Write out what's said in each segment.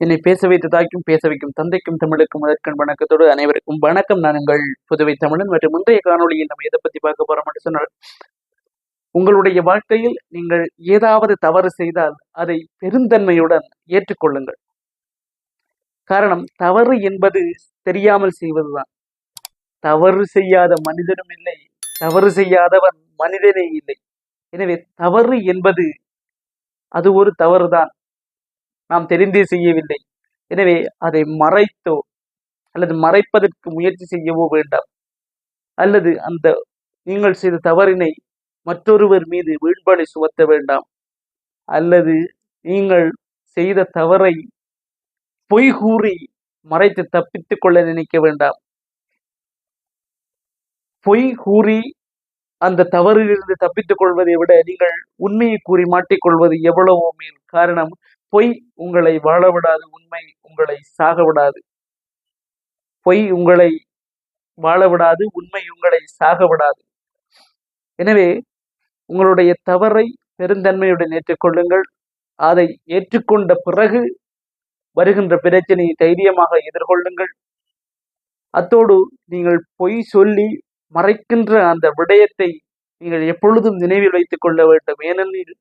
என்னை பேச வைத்த தாய்க்கும் பேச வைக்கும் தந்தைக்கும் தமிழுக்கும் அதற்கன் வணக்கத்தோடு அனைவருக்கும் வணக்கம். நான் உங்கள் புதுவை தமிழன் மற்றும் முந்தைய காணொலியில் நம்ம எதை பத்தி பார்க்க போறோம் என்று சொன்னால் உங்களுடைய வாழ்க்கையில் நீங்கள் ஏதாவது தவறு செய்தால் அதை பெருந்தன்மையுடன் ஏற்றுக்கொள்ளுங்கள். காரணம் தவறு என்பது தெரியாமல் செய்வதுதான். தவறு செய்யாத மனிதனும் இல்லை தவறு செய்யாதவன் மனிதனே இல்லை. எனவே தவறு என்பது அது ஒரு தவறுதான். நாம் தெரிந்தே செய்யவில்லை. எனவே அதை மறைத்தோ அல்லது மறைப்பதற்கு முயற்சி செய்யவோ வேண்டாம். அல்லது அந்த நீங்கள் செய்த தவறினை மற்றொருவர் மீது வீண்பழி சுமத்த வேண்டாம். அல்லது நீங்கள் செய்த தவறை பொய் கூறி மறைத்து தப்பித்துக் கொள்ள நினைக்க வேண்டாம். பொய் கூறி அந்த தவறிலிருந்து தப்பித்துக் கொள்வதை விட நீங்கள் உண்மையை கூறி மாட்டிக்கொள்வது எவ்வளவோ மேல் காரணம். பொய் உங்களை வாழ விடாது உண்மை உங்களை சாக விடாது பொய் உங்களை வாழ விடாது உண்மை உங்களை சாக விடாது எனவே உங்களுடைய தவறை பெருந்தன்மையுடன் ஏற்றுக்கொள்ளுங்கள். அதை ஏற்றுக்கொண்ட பிறகு வருகின்ற பிரச்சனையை தைரியமாக எதிர்கொள்ளுங்கள். அத்தோடு நீங்கள் பொய் சொல்லி மறைக்கின்ற அந்த விடயத்தை நீங்கள் எப்பொழுதும் நினைவில் வைத்துக் கொள்ள வேண்டும். ஏனெனில்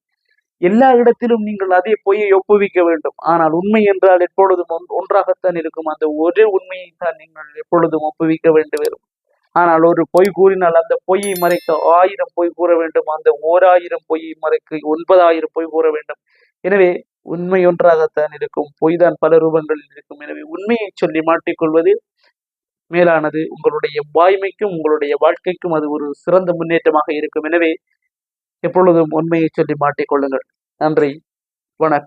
எல்லா இடத்திலும் நீங்கள் அதே பொய்யை ஒப்புவிக்க வேண்டும். ஆனால் உண்மை என்றால் எப்பொழுதும் ஒன்றாகத்தான் இருக்கும். அந்த ஒரே உண்மையை தான் நீங்கள் எப்பொழுதும் ஒப்புவிக்க வேண்டும் வரும் ஆனால் ஒரு பொய் கூறினால் அந்த பொய்யை மறைக்க ஆயிரம் பொய் கூற வேண்டும். அந்த ஓர் ஆயிரம் பொய்யை மறைக்க ஒன்பதாயிரம் பொய் கூற வேண்டும். எனவே உண்மை ஒன்றாகத்தான் இருக்கும். பொய் தான் பல ரூபங்களில் இருக்கும். எனவே உண்மையை சொல்லி மாட்டிக்கொள்வது மேலானது உங்களுடைய வாய்மைக்கும் உங்களுடைய வாழ்க்கைக்கும் அது ஒரு சிறந்த முன்னேற்றமாக இருக்கும். எனவே எப்பொழுதும் உண்மையை சொல்லி மாட்டிக்கொள்ளுங்கள் நன்றி. வணக்கம்.